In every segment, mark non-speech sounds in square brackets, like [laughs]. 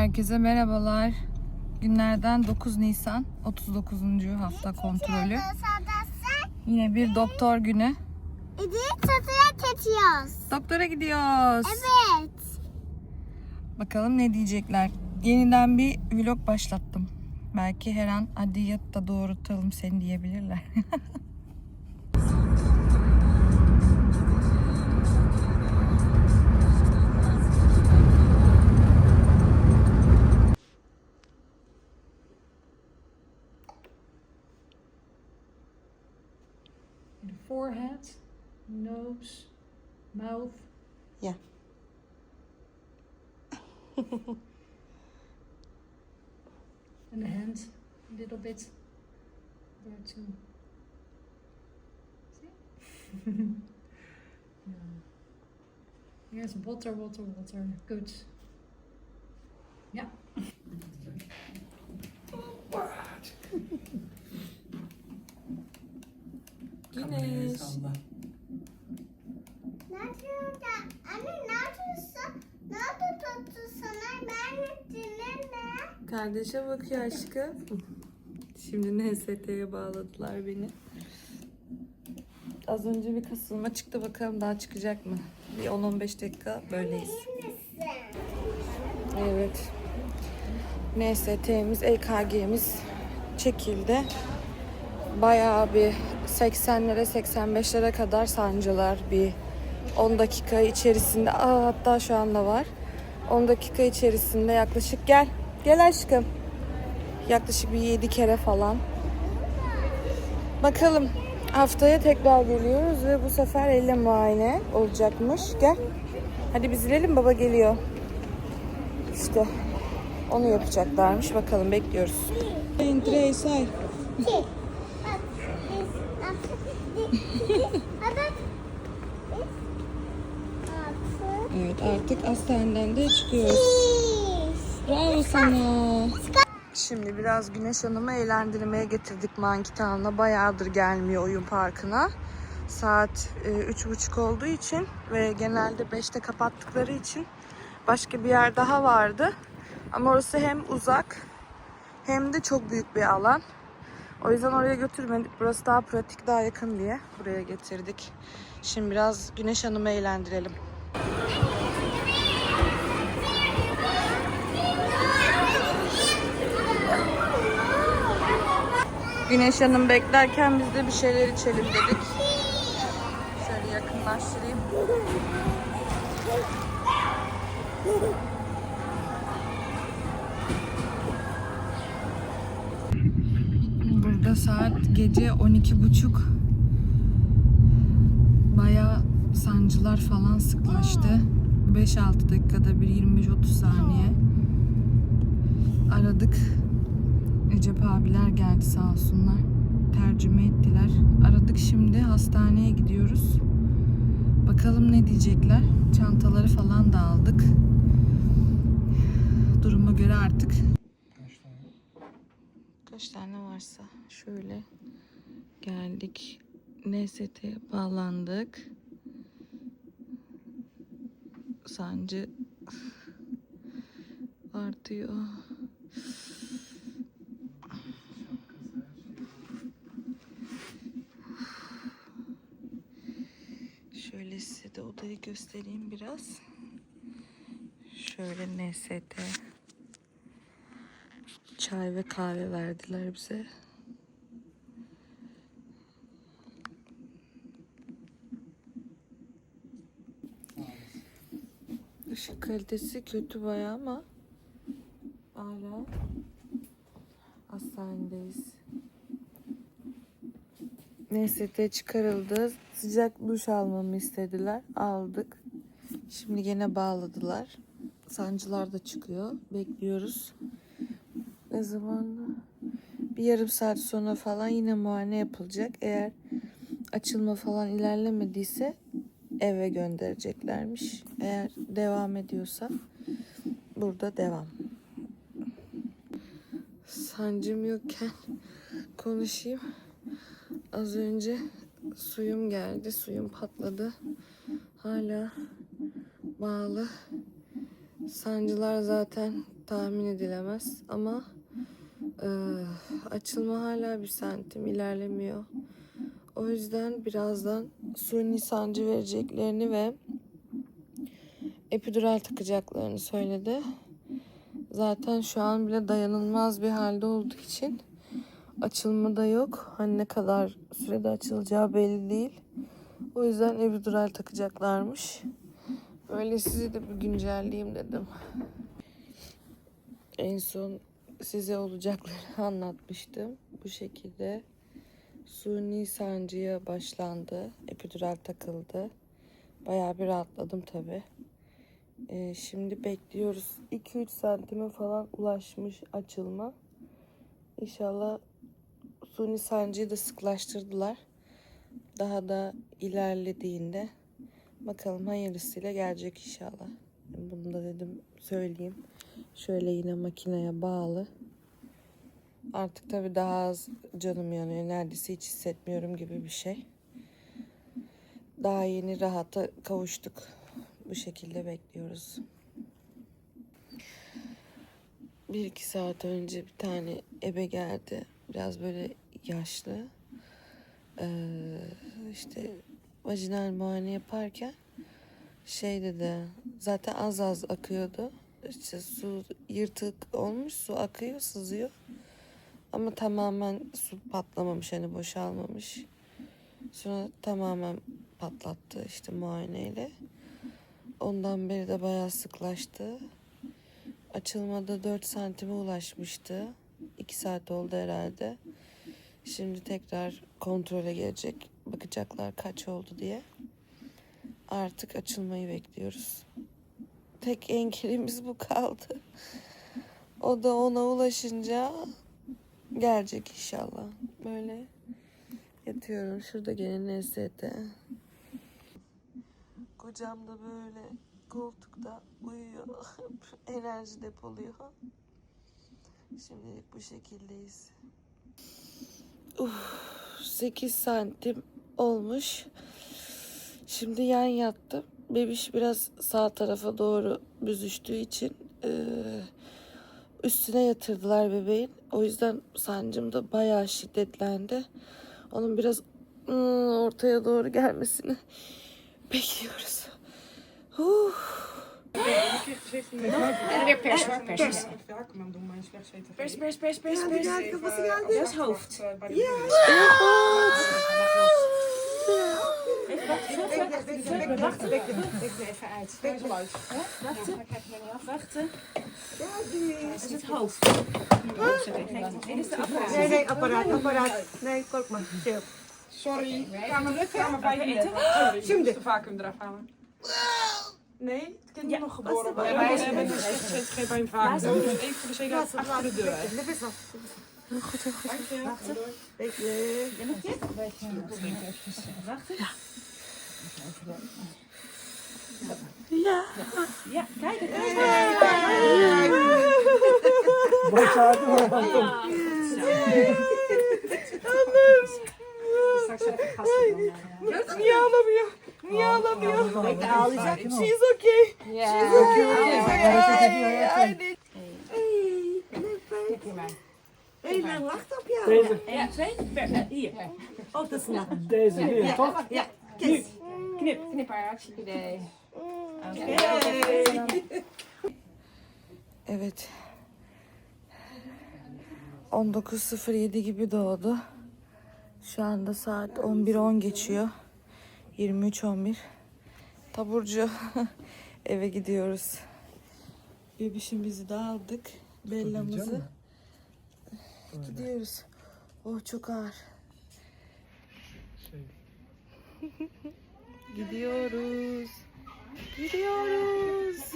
Herkese merhabalar. Günlerden 9 Nisan 39. hafta kontrolü. Yine bir doktor günü. İdi çatıya geçiyoruz. Doktora gidiyoruz. Evet. Bakalım ne diyecekler. Yeniden bir vlog başlattım. Belki her an hadi yat da doğurtalım seni diyebilirler. [laughs] The forehead, nose, mouth. Yeah. [laughs] and the hand a little bit there too. See? [laughs] yeah. Yes, water, water, water. Good. Kardeşe bakıyor aşkım. Şimdi NST'ye bağladılar beni. Az önce bir kasılma çıktı bakalım daha çıkacak mı? Bir 10-15 dakika böyleyiz. Evet. NST'miz, EKG'miz çekildi. Bayağı bir 80'lere 85'lere kadar sancılar bir 10 dakika içerisinde aa, hatta şu anda var. 10 dakika içerisinde yaklaşık gel. Gel aşkım. Yaklaşık bir 7 kere falan. Bakalım haftaya tekrar geliyoruz ve bu sefer elle muayene olacakmış. Gel. Hadi biz inelim baba geliyor. İşte onu yapacaklarmış. Bakalım bekliyoruz. Entre say. [laughs] Evet artık hastaneden de çıkıyoruz. Bravo sana. Şimdi biraz Güneş Hanım'ı eğlendirmeye getirdik Town'a. Bayağıdır gelmiyor oyun parkına. Saat e, üç buçuk olduğu için ve genelde 5'te kapattıkları için başka bir yer daha vardı. Ama orası hem uzak hem de çok büyük bir alan. O yüzden oraya götürmedik. Burası daha pratik, daha yakın diye buraya getirdik. Şimdi biraz Güneş Hanım'ı eğlendirelim. Güneş Hanım beklerken biz de bir şeyler içelim dedik. Şöyle yakınlaştırayım. Burada saat gece 12.30. Baya sancılar falan sıklaştı. 5-6 dakikada bir 25-30 saniye. Aradık. Recep abiler geldi sağ olsunlar. Tercüme ettiler. Aradık şimdi hastaneye gidiyoruz. Bakalım ne diyecekler. Çantaları falan da aldık. Duruma göre artık. Kaç tane varsa şöyle geldik. NST'ye bağlandık. Sancı [laughs] artıyor. Şöyle size de odayı göstereyim biraz. Şöyle NST. Çay ve kahve verdiler bize. Işık kalitesi kötü bayağı ama hala hastanedeyiz. NST çıkarıldı. Sıcak duş almamı istediler. Aldık. Şimdi gene bağladılar. Sancılar da çıkıyor. Bekliyoruz. Ne zaman? Bir yarım saat sonra falan yine muayene yapılacak. Eğer açılma falan ilerlemediyse eve göndereceklermiş. Eğer devam ediyorsa burada devam. Sancım yokken konuşayım. Az önce suyum geldi. Suyum patladı. Hala bağlı. Sancılar zaten tahmin edilemez ama e, açılma hala bir santim ilerlemiyor. O yüzden birazdan suni sancı vereceklerini ve epidural takacaklarını söyledi. Zaten şu an bile dayanılmaz bir halde olduğu için açılma da yok. Hani ne kadar sürede açılacağı belli değil. O yüzden epidural takacaklarmış. Öyle sizi de bir güncelleyeyim dedim. En son size olacakları [laughs] anlatmıştım. Bu şekilde suni sancıya başlandı. Epidural takıldı. Bayağı bir rahatladım tabii. Ee, şimdi bekliyoruz. 2-3 santime falan ulaşmış açılma. İnşallah suni sancıyı da sıklaştırdılar. Daha da ilerlediğinde bakalım hayırlısıyla gelecek inşallah. Bunu da dedim söyleyeyim. Şöyle yine makineye bağlı. Artık tabii daha az canım yanıyor. Neredeyse hiç hissetmiyorum gibi bir şey. Daha yeni rahata kavuştuk. Bu şekilde bekliyoruz. Bir iki saat önce bir tane ebe geldi. Biraz böyle yaşlı. Ee, işte vajinal muayene yaparken şey dedi. Zaten az az akıyordu. İşte su yırtık olmuş. Su akıyor, sızıyor. Ama tamamen su patlamamış. Hani boşalmamış. Sonra tamamen patlattı işte muayeneyle. Ondan beri de bayağı sıklaştı. Açılmada 4 santime ulaşmıştı. 2 saat oldu herhalde. Şimdi tekrar kontrole gelecek. Bakacaklar kaç oldu diye. Artık açılmayı bekliyoruz. Tek engelimiz bu kaldı. O da ona ulaşınca gelecek inşallah. Böyle yatıyorum. Şurada gene NST. Kocam da böyle koltukta uyuyor. [laughs] Enerji depoluyor. Şimdilik bu şekildeyiz. Uf, 8 santim olmuş. Şimdi yan yattım. Bebiş biraz sağ tarafa doğru büzüştüğü için eee, üstüne yatırdılar bebeğin. O yüzden sancım da bayağı şiddetlendi. Onun biraz ortaya doğru gelmesini [laughs] bekliyoruz. Uf. En weer pers, hoor. Pers, pers, pers, pers, pers, pers. Dat is hoofd. Ja, heel goed. Ik wacht even. Ik wacht, even uit. Ik ben wacht, Wachten. Wachten. Dat is het hoofd. Dit is de. Nee, nee, apparaat, apparaat. Nee, kook maar. Sorry. Kamer lukken, kamer bij je. Sorry. Zoom de. Nee, het kind ja. nog geboren wij hebben dus geen bij vaak. vader. even voor de zekerheid achter de deur. Dat is nog. Goed, goed, goed. Wacht even. Wacht even. Ja. Ja, kijk. Het is Straks even gasten. Ja, is niet aan. Niye ağlamıyor? Bekle ağlayacak. She's okay. She's okay. Ay, ay, Hé, men wacht op jou. Ja, twee. Per- Hier. Dat is snel. Deze hier, toch? Ja, kiss. Knip. Knip haar. Hartstikke idee. Evet. 19.07 gibi doğdu. Şu anda saat 11.10 geçiyor. 23.11. Taburcu [laughs] eve gidiyoruz. Bebişimizi de aldık. Bellamızı. Gidiyoruz. Oh çok ağır. [laughs] Gidiyoruz. Gidiyoruz.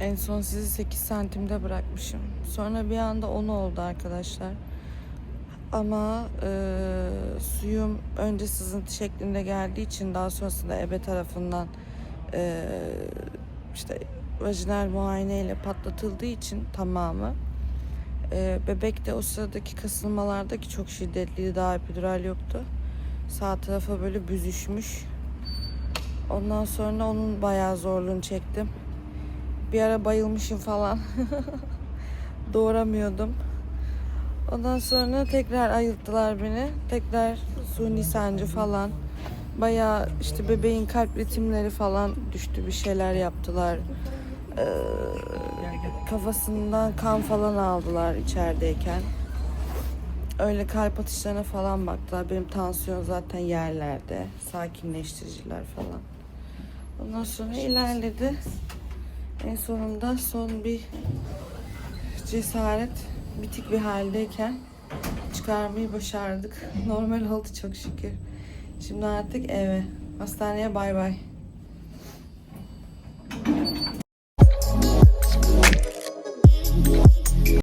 En son sizi 8 santimde bırakmışım. Sonra bir anda 10 oldu arkadaşlar. Ama e, suyum önce sızıntı şeklinde geldiği için daha sonrasında ebe tarafından e, işte vajinal muayeneyle patlatıldığı için tamamı e, bebek de o sıradaki kasılmalardaki çok şiddetliydi. Daha epidural yoktu. Sağ tarafa böyle büzüşmüş. Ondan sonra onun bayağı zorluğunu çektim. Bir ara bayılmışım falan. [laughs] Doğuramıyordum. Ondan sonra tekrar ayılttılar beni. Tekrar suni sancı falan. Bayağı işte bebeğin kalp ritimleri falan düştü. Bir şeyler yaptılar. Ee, kafasından kan falan aldılar içerideyken. Öyle kalp atışlarına falan baktılar. Benim tansiyon zaten yerlerde. Sakinleştiriciler falan. Ondan sonra ilerledi. En sonunda son bir cesaret bitik bir haldeyken çıkarmayı başardık. [laughs] Normal oldu çok şükür. Şimdi artık eve. Hastaneye bay bay.